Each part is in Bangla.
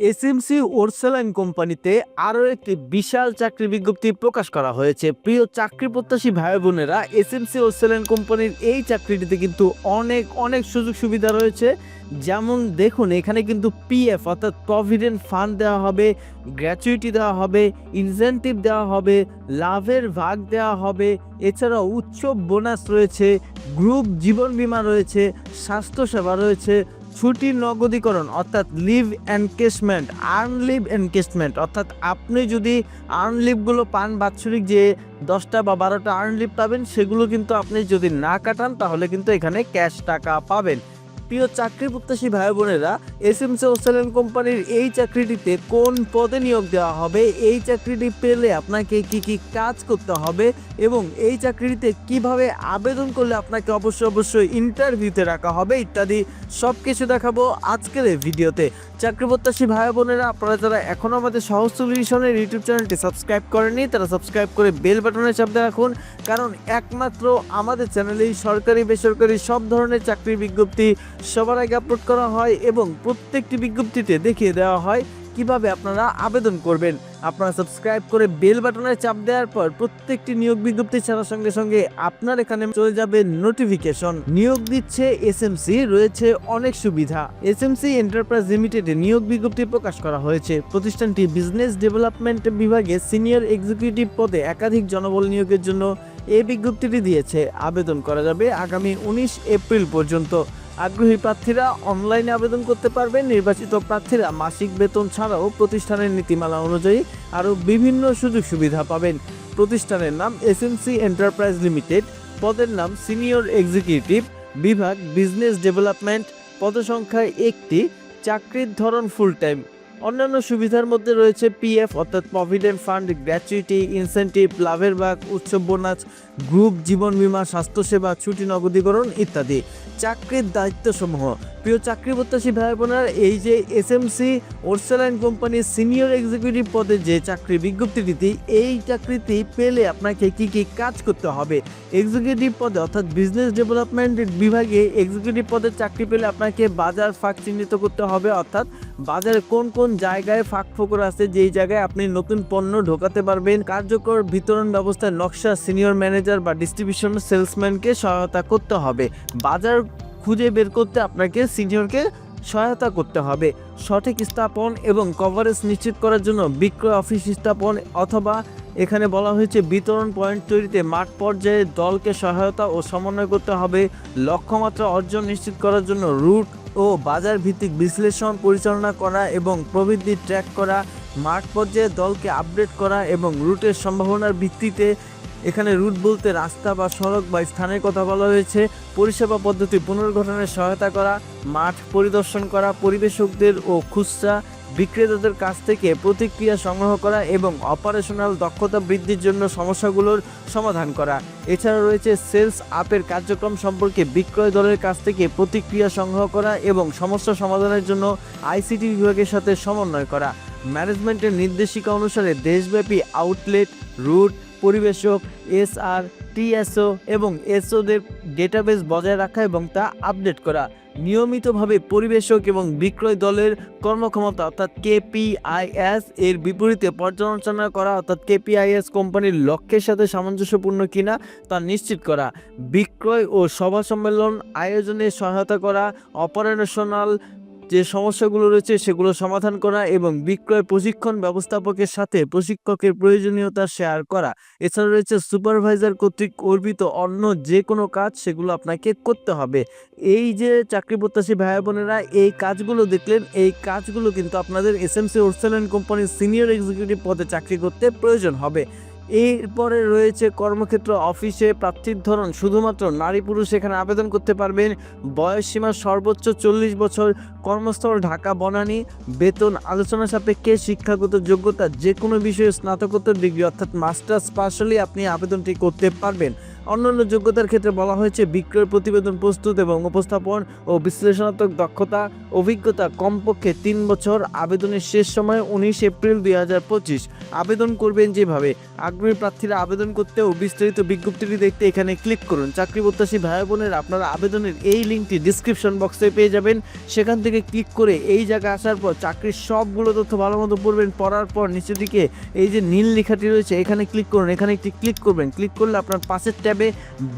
এসএমসি ওরসেলাইন কোম্পানিতে আরও একটি বিশাল চাকরি বিজ্ঞপ্তি প্রকাশ করা হয়েছে। প্রিয় চাকরি প্রত্যাশী ভাই বোনেরা, এসএমসি ওরসেলাইন কোম্পানির এই চাকরিটিতে কিন্তু অনেক অনেক সুযোগ সুবিধা রয়েছে। যেমন দেখুন, এখানে কিন্তু পিএফ, অর্থাৎ প্রভিডেন্ট ফান্ড দেওয়া হবে, গ্র্যাচুইটি দেওয়া হবে, ইনসেন্টিভ দেওয়া হবে, লাভের ভাগ দেওয়া হবে, এছাড়াও উৎসব বোনাস রয়েছে, গ্রুপ জীবন বীমা রয়েছে, স্বাস্থ্যসেবা রয়েছে ছুটির নগদীকরণ, অর্থাৎ leave encashment earn leave encashment অর্থাৎ আপনি যদি আর্ন লিভগুলো পান, বাৎসরিক যে দশটা বা বারোটা আর্ন লিভ পাবেন, সেগুলো কিন্তু আপনি যদি না কাটান, তাহলে কিন্তু এখানে ক্যাশ টাকা পাবেন। প্রিয় চাকরি প্রত্যাশী ভাই বোনেরা এস এম সি ওসেলেন কোম্পানির এই চাকরিটিতে কোন পদে নিয়োগ দেওয়া হবে? এই চাকরিটি পেলে আপনাকে কি কি কাজ করতে হবে? এবং এই চাকরিতে কীভাবে আবেদন করলে আপনাকে অবশ্যই অবশ্যই ইন্টারভিউতে রাখা হবে? ইত্যাদি সব কিছু দেখাবো আজকের এই ভিডিওতে। চাকরি প্রত্যাশী ভাই বোনেরা, আপনারা যারা এখনও আমাদের সহজ সলিউশনের ইউটিউব চ্যানেলটি সাবস্ক্রাইব করেননি, তারা সাবস্ক্রাইব করে বেল বাটনে চাপ দিয়ে রাখুন। কারণ একমাত্র আমাদের চ্যানেলেই সরকারি, বেসরকারি সব ধরনের চাকরির বিজ্ঞপ্তি সবার আগে আপলোড করা হয় এবং প্রত্যেকটি বিজ্ঞপ্তিতে দেখিয়ে দেওয়া হয় কীভাবে আপনারা আবেদন করবেন। আপনারা সাবস্ক্রাইব করে বেল বাটনে চাপ দেওয়ার পর প্রত্যেকটি নিয়োগ বিজ্ঞপ্তি ছাড়ার সঙ্গে সঙ্গে আপনার এখানে চলে যাবে নোটিফিকেশন নিয়োগ দিচ্ছে এসএমসি রয়েছে অনেক সুবিধা। এসএমসি এন্টারপ্রাইজ লিমিটেডে নিয়োগ বিজ্ঞপ্তি প্রকাশ করা হয়েছে। প্রতিষ্ঠানটি বিজনেস ডেভেলপমেন্ট বিভাগে সিনিয়র এক্সিকিউটিভ পদে একাধিক জনবল নিয়োগের জন্য এই বিজ্ঞপ্তিটি দিয়েছে। আবেদন করা যাবে আগামী উনিশ এপ্রিল পর্যন্ত। আগ্রহী প্রার্থীরা অনলাইনে আবেদন করতে পারবে নির্বাচিত প্রার্থীরা মাসিক বেতন ছাড়াও প্রতিষ্ঠানের নীতিমালা অনুযায়ী আরও বিভিন্ন সুযোগ সুবিধা পাবেন। প্রতিষ্ঠানের নাম এসএমসি এন্টারপ্রাইজ লিমিটেড পদের নাম সিনিয়র এক্সিকিউটিভ বিভাগ বিজনেস ডেভেলপমেন্ট পদসংখ্যায় একটি, চাকরির ধরন ফুল টাইম অন্যান্য সুবিধার মধ্যে রয়েছে পিএফ অর্থাৎ প্রভিডেন্ট ফান্ড গ্র্যাচুইটি ইনসেন্টিভ লাভের ভাগ উৎসব বোনাস গ্রুপ জীবন বীমা, স্বাস্থ্যসেবা, ছুটি, নগদীকরণ ইত্যাদি। চাকরির দায়িত্বসমূহ। প্রিয় চাকরি প্রত্যাশী ভাই বোনেরা এই যে এস এসএমসি ওরসেলাইন কোম্পানির সিনিয়র এক্সিকিউটিভ পদে যে চাকরি বিজ্ঞপ্তিটি এই চাকরিটি পেলে আপনাকে কি কি কাজ করতে হবে? এক্সিকিউটিভ পদে, অর্থাৎ বিজনেস ডেভেলপমেন্ট বিভাগে এক্সিকিউটিভ পদের চাকরি পেলে আপনাকে বাজার ফাঁক চিহ্নিত করতে হবে, অর্থাৎ বাজারে কোন কোন জায়গায় ফাঁক ফোকর আছে, যেই জায়গায় আপনি নতুন পণ্য ঢোকাতে পারবেন, কার্যকর বিতরণ ব্যবস্থার নকশা, সিনিয়র ম্যানেজার বা ডিস্ট্রিবিউশন সেলসম্যানকে সহায়তা করতে হবে। বাজার খুঁজে বের করতে আপনাকে সিনিয়রকে সহায়তা করতে হবে। সঠিক স্থাপন এবং কভারেজ নিশ্চিত করার জন্য বিক্রয় অফিস স্থাপন অথবা এখানে বলা হয়েছে বিতরণ পয়েন্ট তৈরিতে মাঠ পর্যায়ে দলকে সহায়তা ও সমন্বয় করতে হবে। লক্ষ্যমাত্রা অর্জন নিশ্চিত করার জন্য রুট ও বাজার ভিত্তিক বিশ্লেষণ, পরিচালনা করা এবং প্রবৃদ্ধি ট্র্যাক করা, মাঠ পর্যায়ে দলকে আপডেট করা এবং রুটের সম্ভাবনার ভিত্তিতে এখানে রুট বলতে রাস্তা বা সড়ক বা স্থানের কথা বলা হয়েছে। পরিষেবা পদ্ধতি পুনর্গঠনের সহায়তা করা, মাঠ পরিদর্শন করা, পরিবেশকদের ও খুচরা বিক্রেতাদের কাছ থেকে প্রতিক্রিয়া সংগ্রহ করা এবং অপারেশনাল দক্ষতা বৃদ্ধির জন্য সমস্যাগুলোর সমাধান করা। এছাড়া রয়েছে সেলস আপের কার্যক্রম সম্পর্কে বিক্রয় দলের কাছ থেকে প্রতিক্রিয়া সংগ্রহ করা এবং সমস্যা সমাধানের জন্য আইসিটি বিভাগের সাথে সমন্বয় করা। ম্যানেজমেন্টের নির্দেশিকা অনুসারে দেশব্যাপী আউটলেট, রুট পরিবেশক, এসআর, টিএসও এবং এসওদের ডেটাবেস বজায় রাখা এবং তা আপডেট করা। নিয়মিতভাবে পরিবেশক এবং বিক্রয় দলের কর্মক্ষমতা অর্থাৎ কেপিআইএস এর বিপরীতে পর্যালোচনা করা অর্থাৎ কেপিআইএস কোম্পানির লক্ষ্যের সাথে সামঞ্জস্যপূর্ণ কিনা তা নিশ্চিত করা। বিক্রয় ও সভা সম্মেলন আয়োজনে সহায়তা করা, অপারেশনাল যে সমস্যাগুলো রয়েছে সেগুলো সমাধান করা এবং বিক্রয় প্রশিক্ষণ ব্যবস্থাপকের সাথে প্রশিক্ষকের প্রয়োজনীয়তা শেয়ার করা। এছাড়া রয়েছে সুপারভাইজার কর্তৃক অর্পিত অন্য যে কোনো কাজ সেগুলো আপনাকে করতে হবে। এই যে চাকরি প্রত্যাশী ভাই বোনেরা, এই কাজগুলো দেখলেন, এই কাজগুলো কিন্তু আপনাদের এসএমসি ওরসেলেন কোম্পানির সিনিয়র এক্সিকিউটিভ পদে চাকরি করতে প্রয়োজন হবে। এরপরে রয়েছে কর্মক্ষেত্র অফিসে প্রার্থীর ধরন। শুধুমাত্র নারী পুরুষ এখানে আবেদন করতে পারবেন। বয়স সীমা সর্বোচ্চ চল্লিশ বছর। কর্মস্থল ঢাকা, বনানী। বেতন আলোচনা সাপেক্ষে শিক্ষাগত যোগ্যতা যে কোনো বিষয়ে স্নাতকোত্তর ডিগ্রি অর্থাৎ মাস্টার্স পাশ হলেই আপনি আবেদনটি করতে পারবেন। অন্যান্য যোগ্যতার ক্ষেত্রে বলা হয়েছে, বিক্রয় প্রতিবেদন প্রস্তুত এবং উপস্থাপন ও বিশ্লেষণাত্মক দক্ষতা, অভিজ্ঞতা কমপক্ষে তিন বছর, আবেদনের শেষ সময় উনিশ এপ্রিল দুই হাজার পঁচিশ। আবেদন করবেন যেভাবে। আগ্রহী প্রার্থীরা আবেদন করতে ও বিস্তারিত বিজ্ঞপ্তিটি দেখতে এখানে ক্লিক করুন। চাকরি প্রত্যাশী ভাই বোনের, আপনারা আবেদনের এই লিঙ্কটি ডিসক্রিপশন বক্সে পেয়ে যাবেন। সেখান থেকে ক্লিক করে এই জায়গায় আসার পর চাকরির সবগুলো তথ্য ভালো মতো পড়বেন, পড়ার পর নিচের দিকে এই যে নীল লেখাটি রয়েছে, এখানে ক্লিক করুন। এখানে একটি ক্লিক করবেন। ক্লিক করলে আপনার পাশের ট্যাবে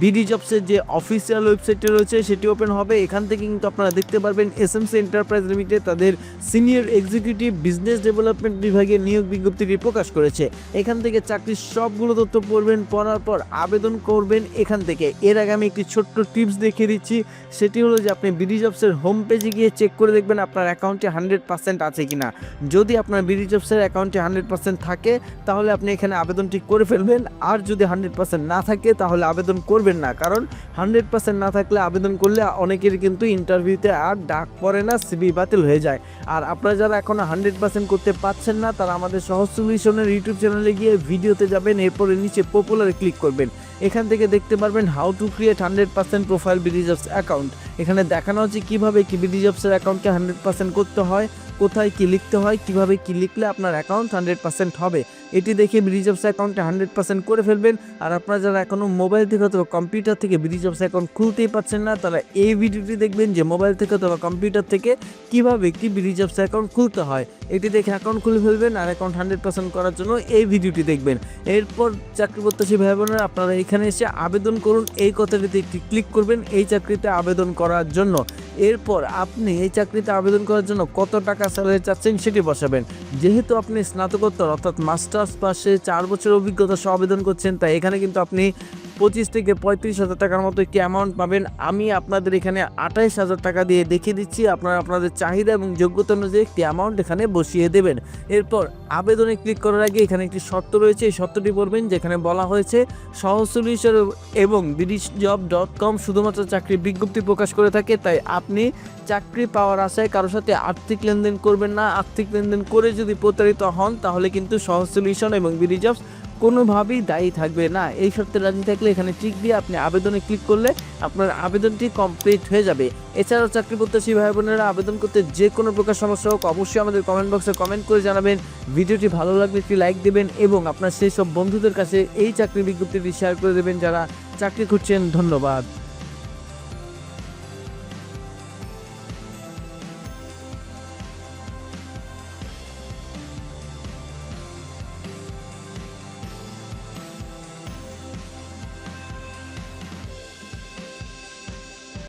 বিডি জবসের যে অফিসিয়াল ওয়েবসাইটটি রয়েছে, সেটি ওপেন হবে। এখান থেকে কিন্তু আপনারা দেখতে পারবেন এসএমসি এন্টারপ্রাইজ লিমিটেড তাদের সিনিয়র এক্সিকিউটিভ বিজনেস ডেভেলপমেন্ট বিভাগে নিয়োগ বিজ্ঞপ্তিটি প্রকাশ করেছে। এখান থেকে চাকরির সবগুলো তথ্য পড়বেন, পড়ার পর আবেদন করবেন এখান থেকে। এর আগে আমি একটি ছোট্ট টিপস দেখিয়ে দিচ্ছি। সেটি হলো যে আপনি বিডি জবসের হোম পেজে গিয়ে চেক করে দেখবেন আপনার অ্যাকাউন্টে হান্ড্রেড পার্সেন্ট আছে কিনা। যদি আপনার বিডি জবসের অ্যাকাউন্টে হান্ড্রেড পার্সেন্ট থাকে, তাহলে আপনি এখানে আবেদনটি করে ফেলবেন। আর যদি হান্ড্রেড পার্সেন্ট না থাকে, তাহলে আবেদন করবেন না, কারণ হান্ড্রেড পার্সেন্ট না থাকলে আবেদন করলে অনেকের কিন্তু ইন্টারভিউতে আর ডাক পড়ে না সিবি বাতিল হয়ে যায়। আর আপনারা যারা এখনও হান্ড্রেড পার্সেন্ট করতে পারছেন না, তারা আমাদের সহজ সলিউশনের ইউটিউব চ্যানেলে গিয়ে ভিডিওতে যাবেন, এরপরে নিচে পপুলারে ক্লিক করবেন। এখান থেকে দেখতে পারবেন how to create hundred percent profile BDJobs account এখানে দেখানো হচ্ছে কীভাবে কি বিডিজবসের অ্যাকাউন্টকে হান্ড্রেড পার্সেন্ট করতে হয় কোথায় কী লিখতে হয়, কীভাবে কী লিখলে আপনার অ্যাকাউন্ট হান্ড্রেড পার্সেন্ট হবে, এটি দেখে বিডিজবস অ্যাকাউন্টে হান্ড্রেড পার্সেন্ট করে ফেলবেন। আর আপনারা যারা এখনও মোবাইল থেকে অথবা কম্পিউটার থেকে বিডিজবস অ্যাকাউন্ট খুলতেই পারছেন না, তারা এই ভিডিওটি দেখবেন যে মোবাইল থেকে অথবা কম্পিউটার থেকে কীভাবে একটি বিডিজবস অ্যাকাউন্ট খুলতে হয়। এটি দেখে অ্যাকাউন্ট খুলে ফেলবেন আর অ্যাকাউন্ট হান্ড্রেড পার্সেন্ট করার জন্য এই ভিডিওটি দেখবেন। এরপর চাকরি প্রত্যাশী ভাই বোনেরা, আপনারা এখানে এসে আবেদন করুন। এই কথাটিতে একটি ক্লিক করবেন এই চাকরিতে আবেদন করার জন্য। এরপর আপনি এই চাকরিতে আবেদন করার জন্য কত টাকা স্যালারি চাচ্ছেন সেটি বসাবেন। যেহেতু আপনি স্নাতকোত্তর অর্থাৎ মাস্টার্স পাশে চার বছর অভিজ্ঞতা সহ আবেদন করছেন, তাই এখানে কিন্তু আপনি পঁচিশ থেকে পঁয়ত্রিশ হাজার টাকার মতো একটি অ্যামাউন্ট পাবেন। আমি আপনাদের এখানে আঠাইশ হাজার টাকা দিয়ে দেখিয়ে দিচ্ছি। আপনারা আপনাদের চাহিদা এবং যোগ্যতা অনুযায়ী একটি অ্যামাউন্ট এখানে বসিয়ে দেবেন। এরপর আবেদনে ক্লিক করার আগে এখানে একটি শর্ত রয়েছে। এই শর্তটি পড়বেন যেখানে বলা হয়েছে সহজ সলিউশন এবং বিডিশ জব ডট কম শুধুমাত্র চাকরির বিজ্ঞপ্তি প্রকাশ করে থাকে। তাই আপনি চাকরি পাওয়ার আশায় কারোর সাথে আর্থিক লেনদেন করবেন না। আর্থিক লেনদেন করে যদি প্রতারিত হন, তাহলে কিন্তু সহজ সলিউশন এবং বিডি জবস কোনোভাবেই দায়ী থাকবে না। এই শর্তে রাজি থাকলে এখানে টিক দিয়ে আপনি আবেদনে ক্লিক করলে আপনার আবেদনটি কমপ্লিট হয়ে যাবে। এছাড়াও চাকরি প্রত্যাশী ভাই বোনেরা আবেদন করতে যে কোনো প্রকার সমস্যা হোক, অবশ্যই আমাদের কমেন্ট বক্সে কমেন্ট করে জানাবেন। ভিডিওটি ভালো লাগলে একটি লাইক দেবেন এবং আপনার সেই সব বন্ধুদের কাছে এই চাকরি বিজ্ঞপ্তিটি শেয়ার করে দেবেন যারা চাকরি খুঁজছেন। ধন্যবাদ।